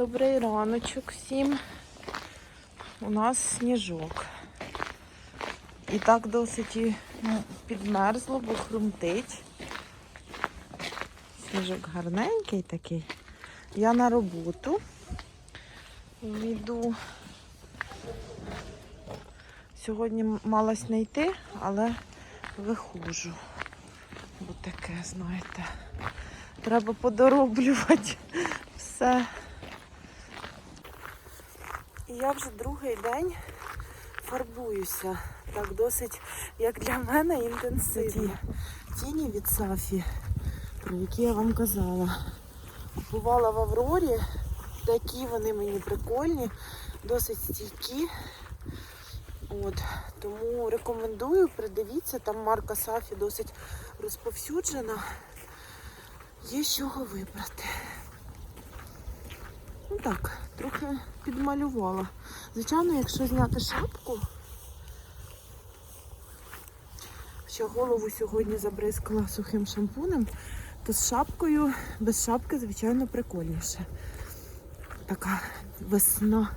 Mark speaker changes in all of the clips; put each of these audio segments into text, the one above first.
Speaker 1: Добрий раночок всім. У нас сніжок. І так досить ну, підмерзло, бо хрумтить. Сніжок гарненький такий. Я на роботу йду. Сьогодні малась не йти, але виходжу. Бо таке, знаєте, треба подороблювати все. Я вже другий день фарбуюся. Так досить, як для мене, інтенсивно. Тіні від Сафі, про які я вам казала. Купувала в Аврорі. Такі вони мені прикольні, досить стійкі. От, тому рекомендую, придивіться, там марка Сафі досить розповсюджена. Є з чого вибрати. Ну так, трохи підмалювала. Звичайно, якщо зняти шапку, що голову сьогодні забризкала сухим шампунем, то з шапкою, без шапки, звичайно, прикольніше. Така весна,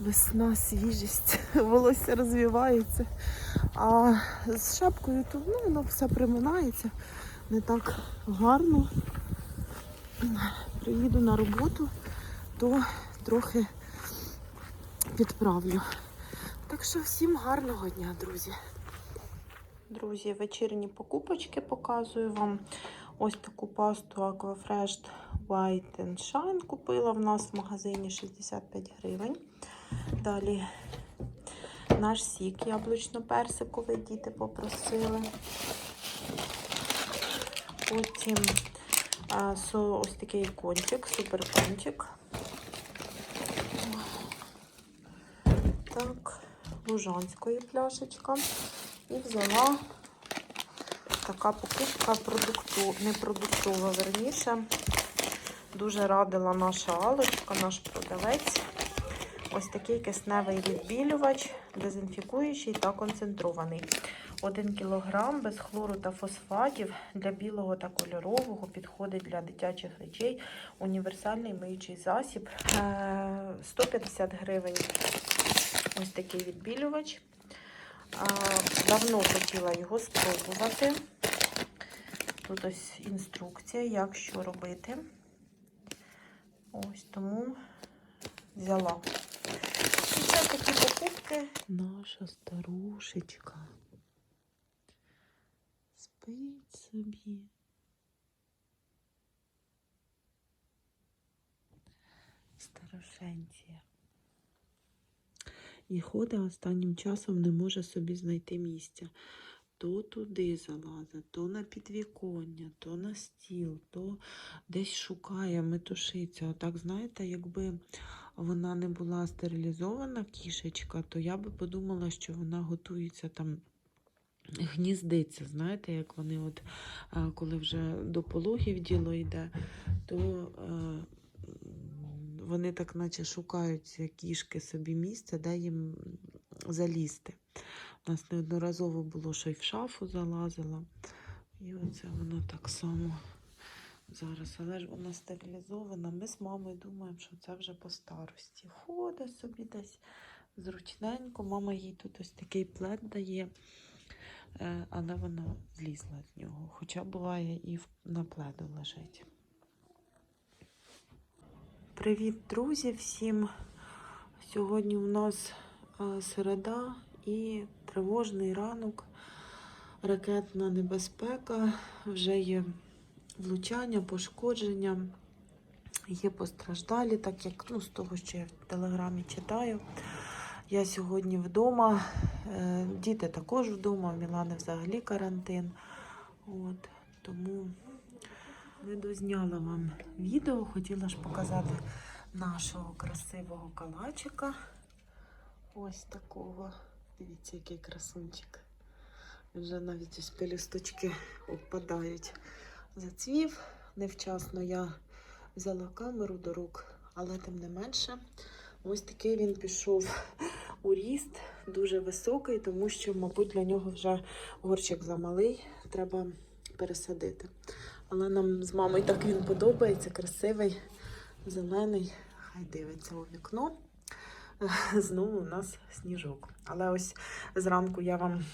Speaker 1: весна, свіжість, волосся розвивається. А з шапкою то ну, воно все приминається не так гарно. Приїду на роботу, то трохи підправлю. Так що всім гарного дня, друзі. Друзі, вечірні покупочки показую вам. Ось таку пасту Aquafresh White and Shine купила в нас в магазині 65 гривень. Далі наш сік яблучно-персиковий діти попросили. Потім ось такий кончик, супер Так, лужанської пляшечка. І взяла така покупка продукту, не продуктова, верніше. Дуже радила наша Алочка, наш продавець. Ось такий кисневий відбілювач, дезінфікуючий та концентрований. 1 кг без хлору та фосфатів для білого та кольорового підходить для дитячих речей. Універсальний миючий засіб. Е, 150 гривень. Ось такий відбілювач. Давно хотіла його спробувати. Тут ось інструкція, як що робити. Ось тому взяла. І це такі покупки. Наша старушечка. Спить собі. Старошенція. І ходить останнім часом не може собі знайти місця. То туди залазить, то на підвіконня, то на стіл, то десь шукає, метушиться. Отак, знаєте, якби вона не була стерилізована кішечка, то я би подумала, що вона готується там гніздиться. Знаєте, як вони, от, коли вже до пологів діло йде, то е, вони так наче шукають кішки собі місце, де їм залізти. У нас неодноразово було, що й в шафу залазила. І оце воно так само зараз. Але ж вона стерилізована. Ми з мамою думаємо, що це вже по старості. Ходить собі десь зручненько. Мама їй тут ось такий плед дає, е, але вона злізла з нього. Хоча буває і на пледу лежить. Привіт, друзі, всім! Сьогодні у нас е, середа і тривожний ранок, ракетна небезпека, вже є влучання, пошкодження, є постраждалі, так як ну, з того, що я в телеграмі читаю. Я сьогодні вдома, е, діти також вдома, в Мілани взагалі карантин. От, тому не дозняла вам відео, хотіла ж показати нашого красивого калачика. Ось такого. Дивіться, який красунчик. Вже навіть ось пелюсточки опадають. Зацвів. Невчасно я взяла камеру до рук, але тим не менше, ось такий він пішов у ріст, дуже високий, тому що, мабуть, для нього вже горщик замалий, треба пересадити. Але нам з мамою так він подобається, красивий, зелений. хай дивиться у вікно. Знову у нас сніжок. Але ось зранку я вам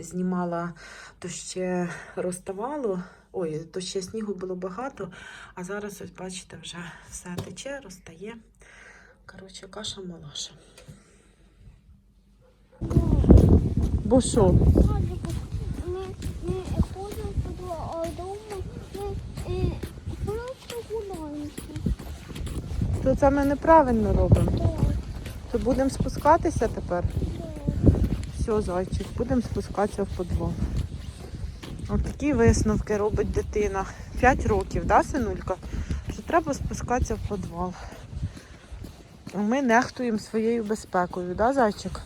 Speaker 1: знімала, то ще розставало. Ой, то ще снігу було багато, а зараз, ось бачите, вже все тече, розтає. Коротше, каша малаша. Бо що?
Speaker 2: Ми не ходимо додому, ми е, просто гуляємося.
Speaker 1: То це ми неправильно робимо. То будемо спускатися тепер. Все, зайчик, будемо спускатися в підвал. От такі висновки робить дитина. 5 років, да, синулька? Що треба спускатися в підвал. А Ми нехтуємо своєю безпекою, да, зайчик?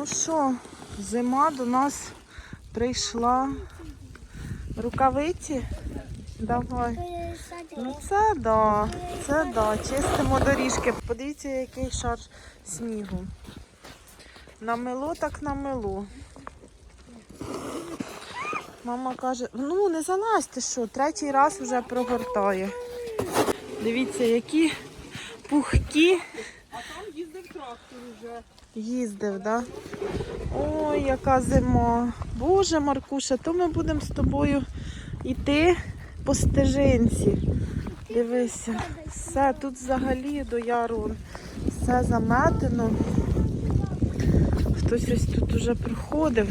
Speaker 1: Ну що, зима до нас прийшла. Рукавиці? Давай. Ну це да, це да. Чистимо доріжки. Подивіться, який шар снігу. Намело так намело. Мама каже, ну не залазь що, третій раз вже прогортає. Дивіться, які пухкі.
Speaker 3: А там їздив трактор уже.
Speaker 1: Їздив, да? Ой, яка зима. Боже, Маркуша, то ми будемо з тобою йти по стежинці. Дивися, все тут взагалі до яру все заметено. Хтось ось тут уже приходив.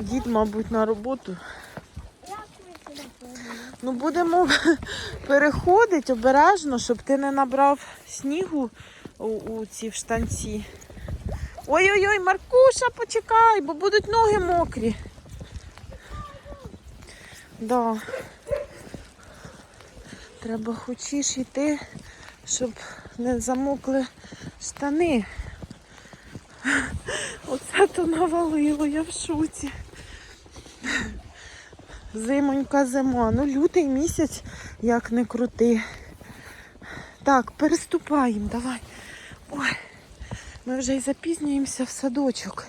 Speaker 1: Дід, мабуть, на роботу. Ну, будемо переходити обережно, щоб ти не набрав снігу у, у ці в штанці. Ой-ой-ой, Маркуша, почекай, бо будуть ноги мокрі. Да. Треба хочеш йти, щоб не замокли штани. Оце то навалило, я в шоці. Зимонька зима. Ну, лютий місяць, як не крути. Так, переступаємо, давай. Ой, ми вже й запізнюємося в садочок.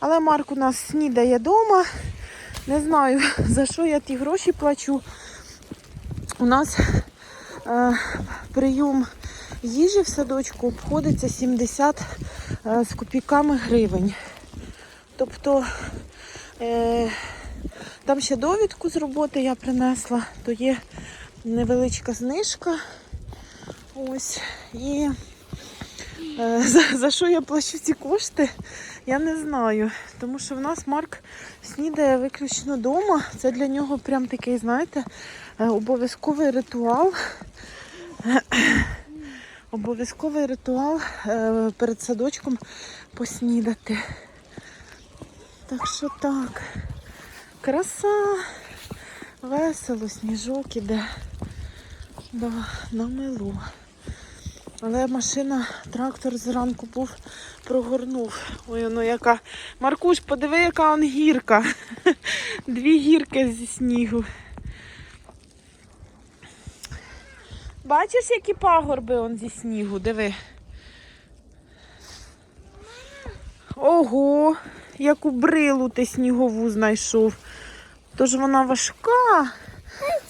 Speaker 1: Але Марк у нас снідає вдома. Не знаю, за що я ті гроші плачу. У нас е, прийом їжі в садочку обходиться 70 е, з копійками гривень. Тобто е, там ще довідку з роботи я принесла, то є невеличка знижка. Ось. І за, за що я плачу ці кошти, я не знаю. Тому що в нас Марк снідає виключно вдома. Це для нього прям такий, знаєте, е, обов'язковий ритуал. Обов'язковий ритуал е, перед садочком поснідати. Так що так. Краса, весело, сніжок іде. Да, на милу. Але машина, трактор зранку був, прогорнув. Ой, ну яка. Маркуш, подиви, яка он гірка. Дві гірки зі снігу. Бачиш, які пагорби он зі снігу, диви. Ого, яку брилу ти снігову знайшов. Тож вона важка.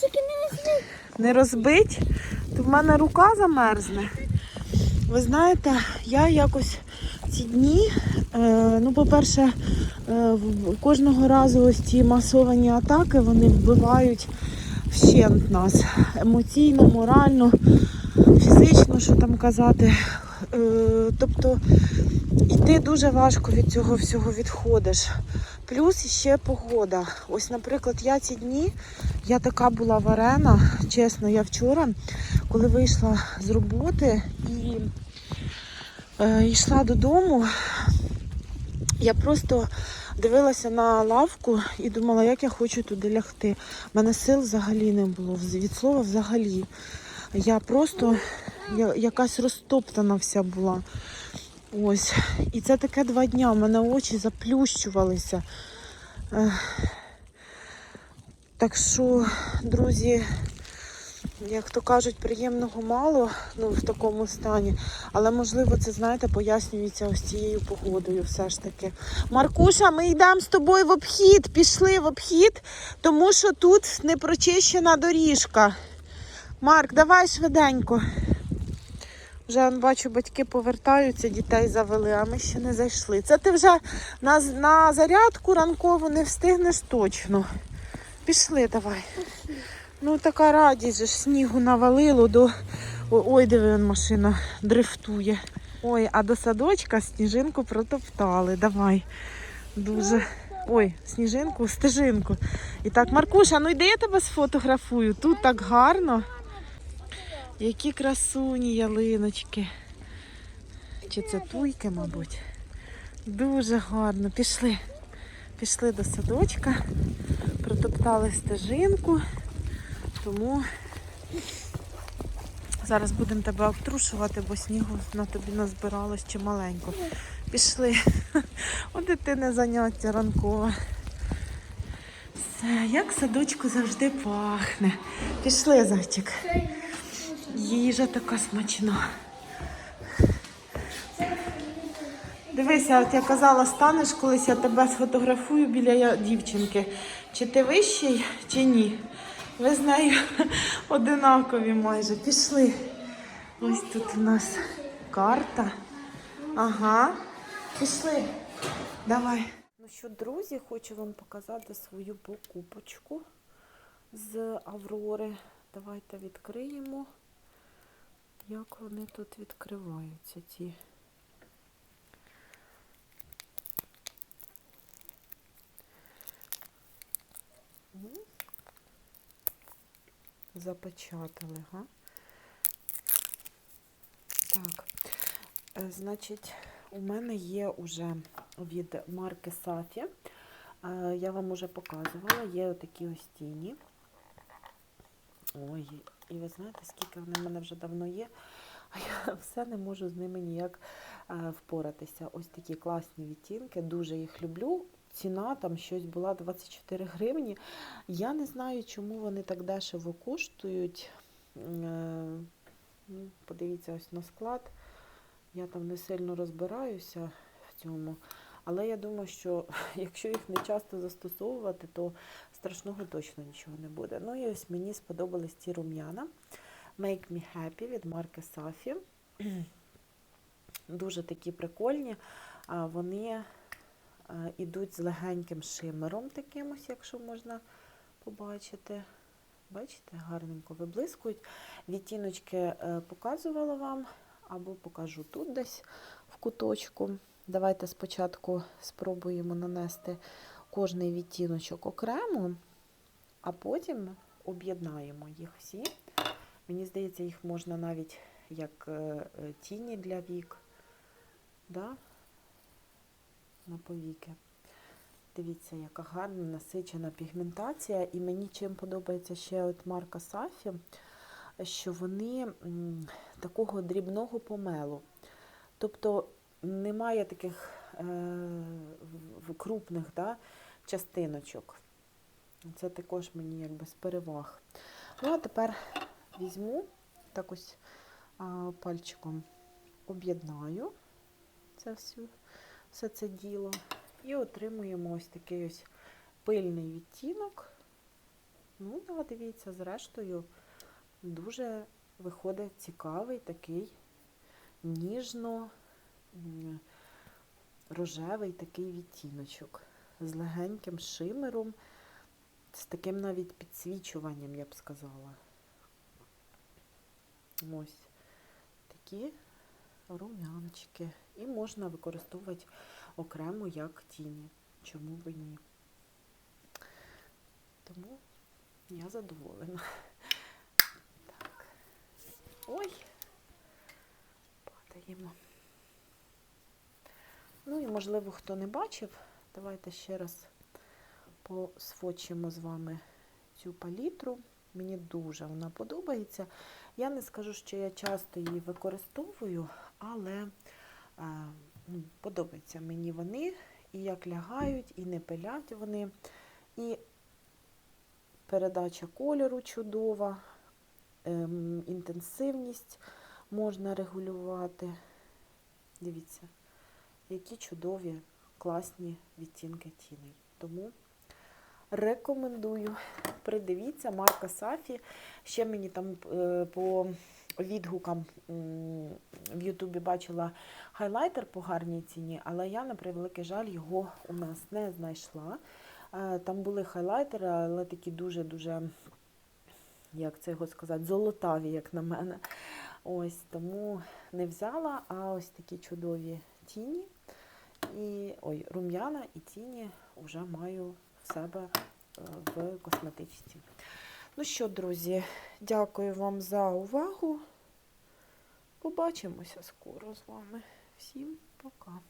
Speaker 2: Тільки не візьми.
Speaker 1: Не розбить, то в мене рука замерзне. Ви знаєте, я якось ці дні, е, ну, по-перше, е, кожного разу ось ці масовані атаки вони вбивають вщент нас емоційно, морально, фізично, що там казати. Е, тобто, і ти дуже важко від цього всього відходиш. Плюс ще погода. Ось, наприклад, я ці дні, я така була варена, чесно, я вчора, коли вийшла з роботи і е, йшла додому, я просто дивилася на лавку і думала, як я хочу туди лягти. У мене сил взагалі не було, від слова взагалі. Я просто я, якась розтоптана вся була. Ось. І це таке два дня. У мене очі заплющувалися. Так що, друзі, як то кажуть, приємного мало ну, в такому стані. Але можливо, це, знаєте, пояснюється ось цією погодою все ж таки. Маркуша, ми йдемо з тобою в обхід, пішли в обхід, тому що тут не прочищена доріжка. Марк, давай швиденько. Вже бачу, батьки повертаються, дітей завели, а ми ще не зайшли. Це ти вже на, на зарядку ранкову не встигнеш точно. Пішли давай. Ну така радість, же снігу навалило до. Ой, диви, он машина дрифтує. Ой, а до садочка сніжинку протоптали. Давай. Дуже. Ой, сніжинку, стежинку. І так, Маркуша, ну йди я тебе сфотографую. Тут так гарно. Які красуні ялиночки. Чи це туйки, мабуть? Дуже гарно. Пішли. Пішли до садочка, протоптали стежинку, тому зараз будемо тебе обтрушувати, бо снігу на тобі назбиралось чималенько. Пішли. У дитини заняття ранкове. Все, як садочку завжди пахне. Пішли, зайчик. Їжа така смачна. Дивися, от я казала, станеш колись, я тебе сфотографую біля дівчинки. Чи ти вищий, чи ні? Ви з нею одинакові майже. Пішли. Ось тут у нас карта. Ага. Пішли. Давай. Ну що, друзі, хочу вам показати свою покупочку з Аврори. Давайте відкриємо. Як вони тут відкриваються. М. Запечатали, га? Так. Е, Значить, у мене є уже від марки Сафі. Е, Я вам уже показувала, є отакі ось тіні. Ой, і ви знаєте, скільки вони в мене вже давно є, а я все не можу з ними ніяк е, впоратися. Ось такі класні відтінки, дуже їх люблю. Ціна там щось була 24 гривні. Я не знаю, чому вони так дешево коштують. Е, ну, Подивіться ось на склад. Я там не сильно розбираюся в цьому. Але я думаю, що якщо їх не часто застосовувати, то страшного точно нічого не буде. Ну і ось мені сподобались ці рум'яна. Make Me Happy від марки Safi. Дуже такі прикольні. Вони ідуть з легеньким шимером таким ось, якщо можна побачити. Бачите, гарненько виблискують. Відтіночки е, показувала вам, або покажу тут десь в куточку. Давайте спочатку спробуємо нанести кожний відтіночок окремо, а потім об'єднаємо їх всі. Мені здається, їх можна навіть як е, е, тіні для вік. Да? На повіки. Дивіться, яка гарна насичена пігментація. І мені чим подобається ще от марка Сафі, що вони такого дрібного помелу. Тобто немає таких е, крупних да, частиночок. Це також мені якби з переваг. Ну, а тепер візьму так ось пальчиком об'єднаю це всю, все це діло. І отримуємо ось такий ось пильний відтінок. Ну, да, дивіться, зрештою, дуже виходить цікавий такий ніжно рожевий такий відтіночок з легеньким шимером, з таким навіть підсвічуванням, я б сказала. Ось такі рум'яночки. І можна використовувати окремо як тіні. чому б ні. Тому я задоволена. Так. Ой, падаємо. Ну і можливо, хто не бачив, давайте ще раз посфочимо з вами цю палітру. Мені дуже вона подобається. Я не скажу, що я часто її використовую, але е, ну, подобаються мені вони, і як лягають, і не пилять вони. І передача кольору чудова, ем, інтенсивність можна регулювати. Дивіться, які чудові, класні відтінки тіней. Тому рекомендую. Придивіться, марка Сафі. Ще мені там е, по відгукам в Ютубі бачила хайлайтер по гарній ціні, але я, на превеликий жаль, його у нас не знайшла. Е, Там були хайлайтери, але такі дуже-дуже, як це його сказати, золотаві, як на мене. Ось тому не взяла, а ось такі чудові тіні. І ой, рум'яна і тіні вже маю в себе е, в косметичці. Ну що, друзі, дякую вам за увагу. Побачимося скоро з вами. Всім пока.